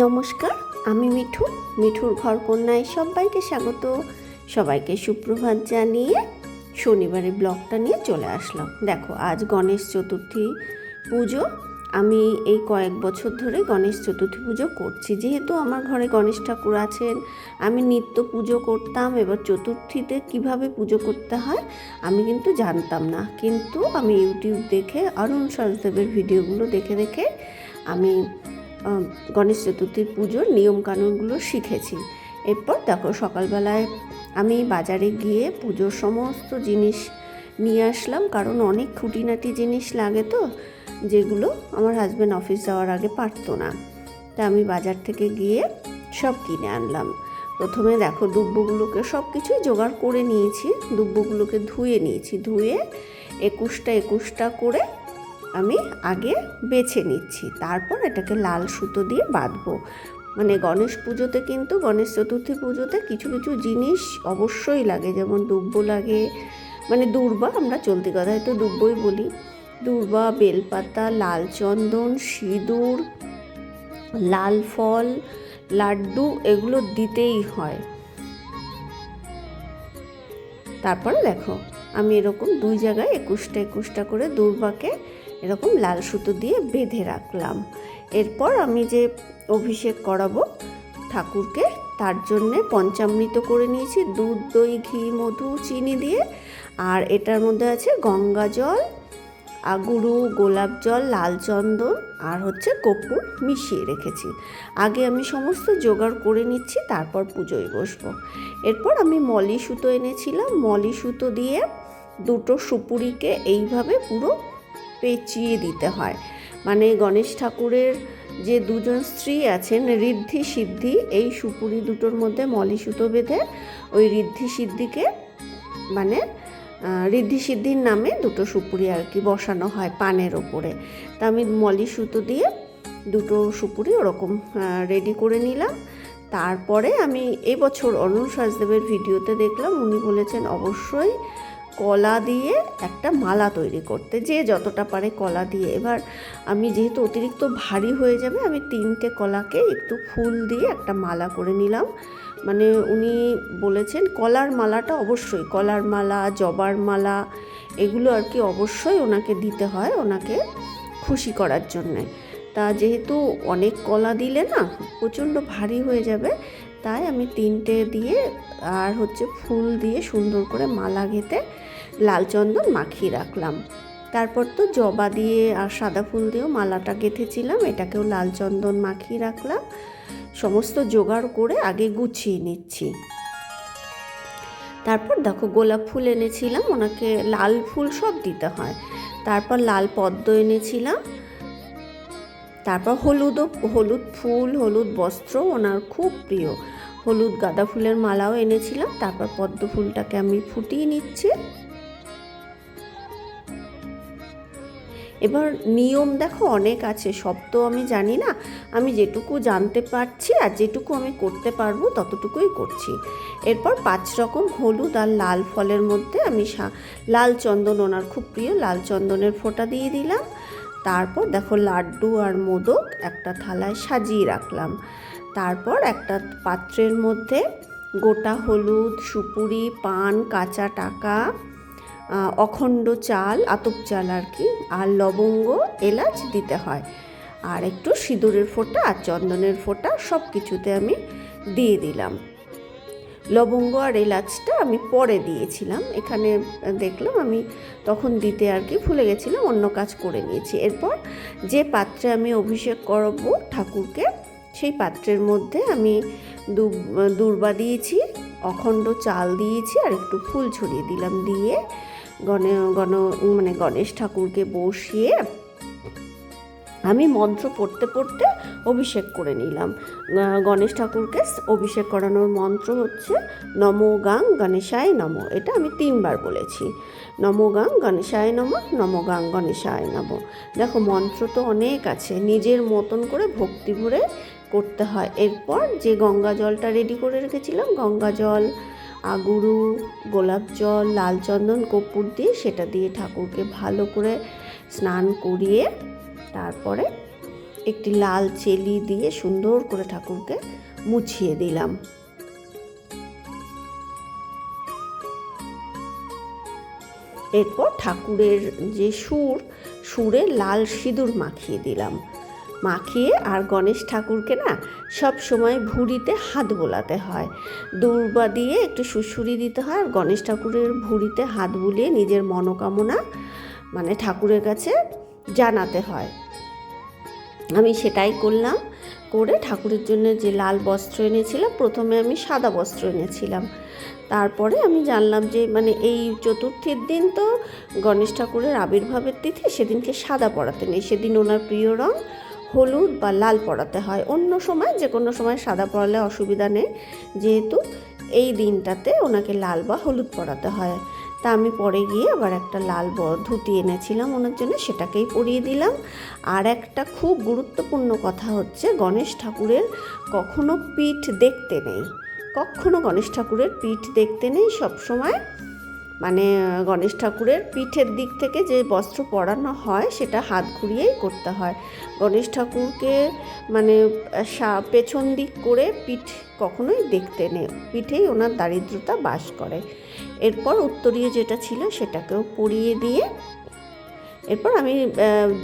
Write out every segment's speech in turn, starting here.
নমস্কার, আমি মিঠু। মিঠুর ঘর কন্যায় সবাইকে স্বাগত। সবাইকে সুপ্রভাত জানিয়ে শনিবারের ব্লগটা নিয়ে চলে আসলাম। দেখো, আজ গণেশ চতুর্থী পুজো। আমি এই কয়েক বছর ধরে গণেশ চতুর্থী পুজো করছি। যেহেতু আমার ঘরে গণেশ ঠাকুর আছেন, আমি নিত্য পুজো করতাম। এবার চতুর্থীতে কীভাবে পুজো করতে হয়, আমি কিন্তু জানতাম না। কিন্তু আমি ইউটিউব দেখে, অরুণ সরদেবের ভিডিওগুলো দেখে দেখে আমি গণেশ চতুর্থীর পুজোর নিয়মকানুনগুলো শিখেছি। এরপর দেখো সকালবেলায় আমি বাজারে গিয়ে পুজোর সমস্ত জিনিস নিয়ে আসলাম, কারণ অনেক খুঁটিনাটি জিনিস লাগে তো, যেগুলো আমার হাজব্যান্ড অফিস যাওয়ার আগে পারতো না। তা আমি বাজার থেকে গিয়ে সব কিনে আনলাম। প্রথমে দেখো দুব্বগুলোকে সব কিছুই জোগাড় করে নিয়েছি, দুব্বগুলোকে ধুয়ে নিয়েছি, ধুয়ে একুশটা একুশটা করে আমি আগে বেছে নিচ্ছি। তারপর এটাকে লাল সুতো দিয়ে বাঁধবো। মানে গণেশ পুজোতে কিন্তু, গণেশ চতুর্থী পুজোতে কিছু কিছু জিনিস অবশ্যই লাগে। যেমন দুব্ব লাগে। মানে দুর্বা আমরা চলতি কথায় তো দুব্বই বলি। দুর্বা, বেলপাতা, লাল চন্দন, সিঁদুর, লাল ফল, লাড্ডু এগুলো দিতেই হয়। তারপরে দেখো আমি এরকম দুই জায়গায় একুশটা একুশটা করে দুর্বাকে এরকম লাল সুতো দিয়ে বেঁধে রাখলাম। এরপর আমি যে অভিষেক করাবো ঠাকুরকে, তার জন্যে পঞ্চামৃত করে নিয়েছি, দুধ, দই, ঘি, মধু, চিনি দিয়ে। আর এটার মধ্যে আছে গঙ্গা জল, আগুরু, গোলাপ জল, লাল চন্দন আর হচ্ছে কর্পূর মিশিয়ে রেখেছি। আগে আমি সমস্ত জোগাড় করে নিচ্ছি, তারপর পুজোয় বসবো। এরপর আমি মলি সুতো এনেছিলাম, মলি সুতো দিয়ে দুটো সুপুরিকে এইভাবে পুরো পেঁচিয়ে দিতে হয়। মানে গণেশ ঠাকুরের যে দুজন স্ত্রী আছেন, ঋদ্ধি, সিদ্ধি, এই সুপুরি দুটোর মধ্যে মলি সুতো বেঁধে ওই ঋদ্ধি, সিদ্ধিকে মানে ঋদ্ধি, সিদ্ধির নামে দুটো সুপুরি আর কি বসানো হয় পানের ওপরে। তা আমি মলি সুতো দিয়ে দুটো সুপুরি ওরকম রেডি করে নিলাম। তারপরে আমি এবছর অরুণ সাজদেবের ভিডিওতে দেখলাম, উনি বলেছেন, অবশ্যই কলা দিয়ে একটা মালা তৈরি করতে, যে যতটা পারে কলা দিয়ে। এবার আমি যেহেতু অতিরিক্ত ভারী হয়ে যাবে, আমি তিনটে কলাকে একটু ফুল দিয়ে একটা মালা করে নিলাম। মানে উনি বলেছেন, কলার মালাটা অবশ্যই, কলার মালা, জবার মালা, এগুলো আর কি অবশ্যই ওনাকে দিতে হয়, ওনাকে খুশি করার জন্যে। তা যেহেতু অনেক কলা দিলে না, প্রচণ্ড ভারী হয়ে যাবে, তাই আমি তিনটে দিয়ে আর হচ্ছে ফুল দিয়ে সুন্দর করে মালা গেঁথে লাল চন্দন মাখিয়ে রাখলাম। তারপর তো জবা দিয়ে আর সাদা ফুল দিয়েও মালাটা গেঁথেছিলাম, এটাকেও লাল চন্দন মাখিয়ে রাখলাম। সমস্ত জোগাড় করে আগে গুছিয়ে নিচ্ছি। তারপর দেখো গোলাপ ফুল এনেছিলাম, ওনাকে লাল ফুল সব দিতে হয়। তারপর লাল পদ্ম এনেছিলাম। তারপর হলুদও হলুদ ফুল, হলুদ বস্ত্র ওনার খুব প্রিয়। হলুদ গাঁদা ফুলের মালাও এনেছিলাম, তারপর পদ্ম ফুলটাকে আমি ফুটিয়ে নিচ্ছি। এবার নিয়ম দেখো অনেক আছে, সব তো আমি জানি না। আমি যেটুকু জানতে পারছি আর যেটুকু আমি করতে পারব ততটুকুই করছি। এরপর পাঁচ রকম হলুদ আর লাল ফলের মধ্যে আমি লাল চন্দন ওনার খুব প্রিয়, লাল চন্দনের ফোঁটা দিয়ে দিলাম। তারপর দেখো লাড্ডু আর মোদক একটা থালায় সাজিয়ে রাখলাম। তারপর একটা পাত্রের মধ্যে গোটা হলুদ, সুপুরি, পান, কাঁচা টাকা অখণ্ড চাল, আতপ চাল আর কি, আর লবঙ্গ, এলাচ দিতে হয়। আর একটু সিঁদুরের ফোঁটা, আর চন্দনের ফোঁটা সব কিছুতে আমি দিয়ে দিলাম। লবঙ্গ আর এলাচটা আমি পরে দিয়েছিলাম। এখানে দেখলাম আমি তখন দিতে আর কি ভুলে গেছিলাম, অন্য কাজ করে নিয়েছি। এরপর যে পাত্রে আমি অভিষেক করব ঠাকুরকে, সেই পাত্রের মধ্যে আমি দূর্বা দিয়েছি, অখণ্ড চাল দিয়েছি, আর একটু ফুল ছড়িয়ে দিলাম দিয়ে গণে, গণ মানে গণেশ ঠাকুরকে বসিয়ে আমি মন্ত্র পড়তে পড়তে অভিষেক করে নিলাম। গণেশ ঠাকুরকে অভিষেক করানোর মন্ত্র হচ্ছে, নম গাং গণেশায় নম। এটা আমি তিনবার বলেছি। নম গাং গণেশায় নম নম গাং গণেশায় নম। দেখো, মন্ত্র তো অনেক আছে। নিজের মতন করে ভক্তি ভরে করতে হয়। এরপর যে গঙ্গা জলটা রেডি করে রেখেছিলাম, গঙ্গা জল আগুরু, গোলাপ জল, লাল চন্দন, কর্পূর দিয়ে সেটা দিয়ে ঠাকুরকে ভালো করে স্নান করিয়ে তারপরে একটি লাল চেলি দিয়ে সুন্দর করে ঠাকুরকে মুছিয়ে দিলাম। এরপর ঠাকুরের যে সুর, সুরে লাল সিঁদুর মাখিয়ে দিলাম। মাখিয়ে আর গণেশ ঠাকুরকে না সব সময় ভুঁড়িতে হাত বোলাতে হয়। দূর্বা দিয়ে একটু সুসুরি দিতে হয় আর গণেশ ঠাকুরের ভুঁড়িতে হাত বুলিয়ে নিজের মনোকামনা মানে ঠাকুরের কাছে জানাতে হয়। আমি সেটাই করলাম, করে ঠাকুরের জন্য যে লাল বস্ত্র এনেছিলাম, প্রথমে আমি সাদা বস্ত্র এনেছিলাম। তারপরে আমি জানলাম যে মানে এই চতুর্থীর দিন তো গণেশ ঠাকুরের আবির্ভাবের তিথি, সেদিনকে সাদা পড়াতে নেই। সেদিন ওনার প্রিয় রং হলুদ বা লাল পড়াতে হয়। অন্য সময় যে কোনো সময় সাদা পড়ালে অসুবিধা নেই। যেহেতু এই দিনটাতে ওনাকে লাল বা হলুদ পরাতে হয়। তা আমি পরে গিয়ে আবার একটা লাল ব- ধুতি এনেছিলাম ওনার জন্য, সেটাকেই পরিয়ে দিলাম। আর একটা খুব গুরুত্বপূর্ণ কথা হচ্ছে, গণেশ ঠাকুরের কখনো পিঠ দেখতে নেই। কখনো গণেশ ঠাকুরের পিঠ দেখতে নেই সবসময়। মানে গণেশ ঠাকুরের পিঠের দিক থেকে যে বস্ত্র পরানো হয়, সেটা হাত ঘুরিয়েই করতে হয়। গণেশ ঠাকুরকে মানে পেছন দিক করে পিঠ কখনোই দেখতে নেই। পিঠেই ওনার দারিদ্রতা বাস করে। এরপর উত্তরীয় যেটা ছিল, সেটাকেও পরিয়ে দিয়ে, এরপর আমি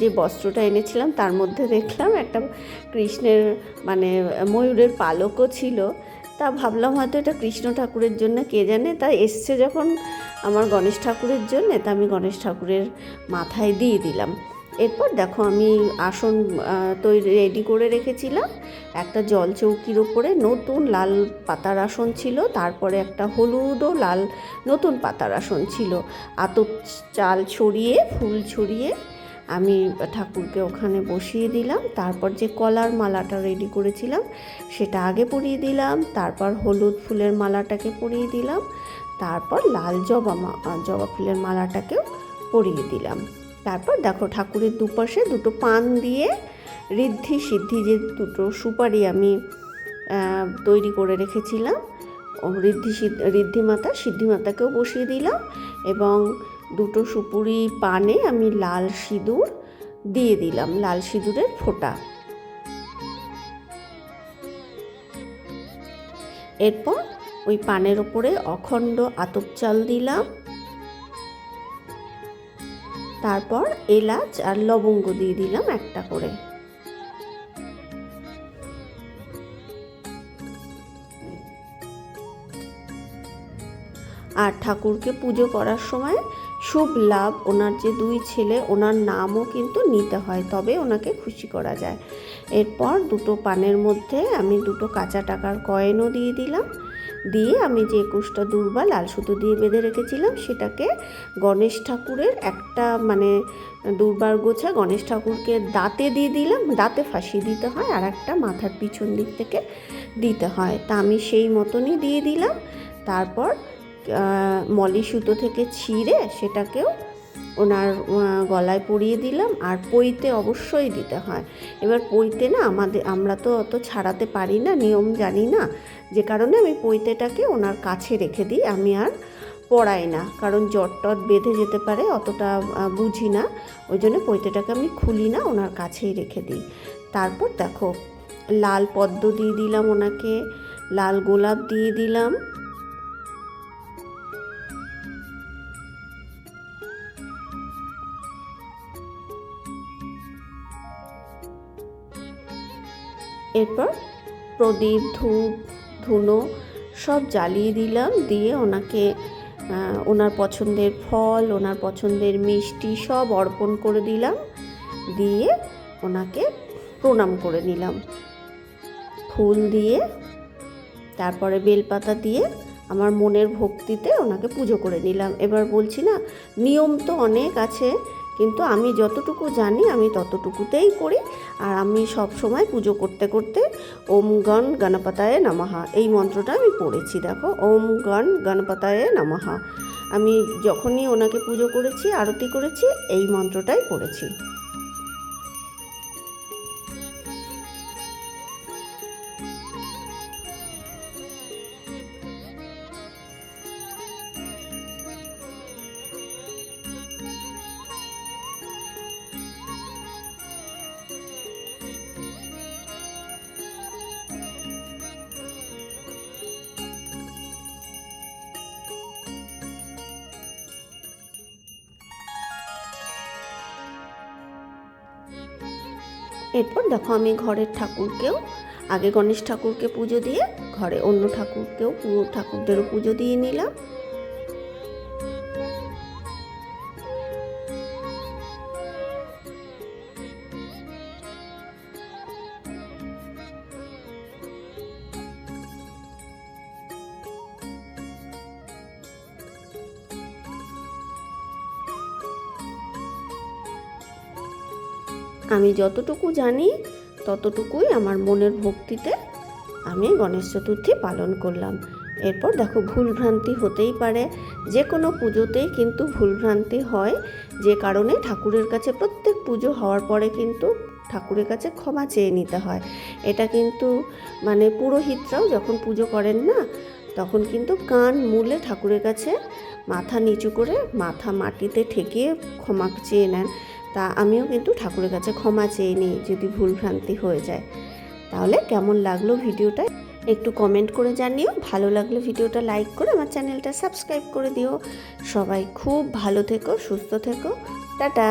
যে বস্ত্রটা এনেছিলাম, তার মধ্যে দেখলাম একটা কৃষ্ণের মানে ময়ূরের পালকও ছিল। তা ভাবলাম হয়তো এটা কৃষ্ণ ঠাকুরের জন্য, কে জানে? তা এসছে যখন আমার গণেশ ঠাকুরের জন্য, তা আমি গণেশ ঠাকুরের মাথায় দিয়ে দিলাম। এরপর দেখো আমি আসন তৈরি রেডি করে রেখেছিলাম। একটা জল চৌকির ওপরে নতুন লাল পাতার আসন ছিল, তারপরে একটা হলুদ ও লাল নতুন পাতার আসন ছিল। আতপ চাল ছড়িয়ে, ফুল ছড়িয়ে আমি ঠাকুরকে ওখানে বসিয়ে দিলাম, তারপর যে কলার মালাটা রেডি করেছিলাম সেটা আগে পরিয়ে দিলাম, তারপর হলুদ ফুলের মালাটাকে পরিয়ে দিলাম, তারপর লাল জবা জবা ফুলের মালাটাকেও পরিয়ে দিলাম। তারপর দেখো ঠাকুরের দুপাশে দুটো পান দিয়ে ঋদ্ধি সিদ্ধি যে দুটো সুপারি আমি তৈরি করে রেখেছিলাম ঋদ্ধি সিদ্ধ- ঋদ্ধিমাতা সিদ্ধিমাতাকেও বসিয়ে দিলাম এবং দুটো সুপুরি পানে আমি লাল সিঁদুর দিয়ে দিলাম, লাল সিঁদুরের ফোঁটা। এরপর ওই পানের ওপরে অখণ্ড আতপ চাল দিলাম। তারপর এলাচ আর লবঙ্গ দিয়ে দিলাম একটা করে। আর ঠাকুরকে পুজো করার সময় শুভ লাভ, ওনার যে দুই ছেলে, ওনার নামও কিন্তু নিতে হয়, তবে ওনাকে খুশি করা যায়। এরপর দুটো পানের মধ্যে আমি দুটো কাঁচা টাকার কয়েনও দিয়ে দিলাম। দিয়ে আমি যে একুশটা দূর্বা লাল সুতো দিয়ে বেঁধে রেখেছিলাম, সেটাকে গণেশ ঠাকুরের একটা মানে দুর্বার গোছা গণেশ ঠাকুরকে দাঁতে দিয়ে দিলাম। দাঁতে ফাঁসিয়ে দিতে হয়, আর একটা মাথার পিছন দিক থেকে দিতে হয়। তা আমি সেই মতনই দিয়ে দিলাম। তারপর মলি সুতো থেকে ছিঁড়ে সেটাকেও ওনার গলায় পরিয়ে দিলাম আর পইতে অবশ্যই দিতে হয়। এবার পইতে না আমাদের, আমরা তো অত ছাড়াতে পারি না, নিয়ম জানি না। যে কারণে আমি পইতেটাকে ওনার কাছে রেখে দিই, আমি আর পড়াই না। কারণ জট টট বেঁধে যেতে পারে, অতটা বুঝি না। ওই জন্য পইতেটাকে আমি খুলি না, ওনার কাছেই রেখে দিই। তারপর দেখো, লাল পদ্ম দিয়ে দিলাম ওনাকে, লাল গোলাপ দিয়ে দিলাম। এরপর প্রদীপ, ধূপ ধুনো সব জ্বালিয়ে দিলাম। দিয়ে ওনাকে ওনার পছন্দের ফল, ওনার পছন্দের মিষ্টি সব অর্পণ করে দিলাম। দিয়ে ওনাকে প্রণাম করে নিলাম। ফুল দিয়ে, তারপরে বেলপাতা দিয়ে আমার মনের ভক্তিতে ওনাকে পুজো করে নিলাম। এবার বলছি না, নিয়ম তো অনেক আছে। কিন্তু আমি যতটুকু জানি আমি ততটুকুতেই করি। আর আমি সব সময় পুজো করতে করতে ওম গণ গণপতায় নামাহা এই মন্ত্রটা আমি পড়েছি, দেখো, ওম গণ গণপতায় নামাহা আমি যখনই ওনাকে পুজো করেছি, আরতি করেছি, এই মন্ত্রটাই পড়েছি। এরপর দেখো আমি ঘরের ঠাকুরকেও, আগে গণেশ ঠাকুরকে পুজো দিয়ে, ঘরে অন্য ঠাকুরকেও, পুরো ঠাকুরদেরও পুজো দিয়ে নিলাম। আমি যতটুকু জানি, ততটুকুই আমার মনের ভক্তিতে আমি গণেশ চতুর্থী পালন করলাম। এরপর দেখো ভুলভ্রান্তি হতেই পারে। যে কোনো পুজোতেই কিন্তু ভুলভ্রান্তি হয়। যে কারণে ঠাকুরের কাছে প্রত্যেক পুজো হওয়ার পরে কিন্তু ঠাকুরের কাছে ক্ষমা চেয়ে নিতে হয়। এটা কিন্তু মানে পুরোহিতরাও যখন পুজো করেন না, তখন কিন্তু কান মূলে ঠাকুরের কাছে মাথা নিচু করে মাথা মাটিতে ঠেকিয়ে ক্ষমা চেয়ে নেন। তা আমিও কিন্তু ঠাকুরের কাছে ক্ষমা চেয়ে নিই যদি ভুলভ্রান্তি হয়ে যায়। তাহলে কেমন লাগল ভিডিওটা? একটু কমেন্ট করে জানিও। ভালো লাগলে ভিডিওটা লাইক করে আমার চ্যানেলটা সাবস্ক্রাইব করে দিও। সবাই খুব ভালো থেকো, সুস্থ থেকো। টাটা!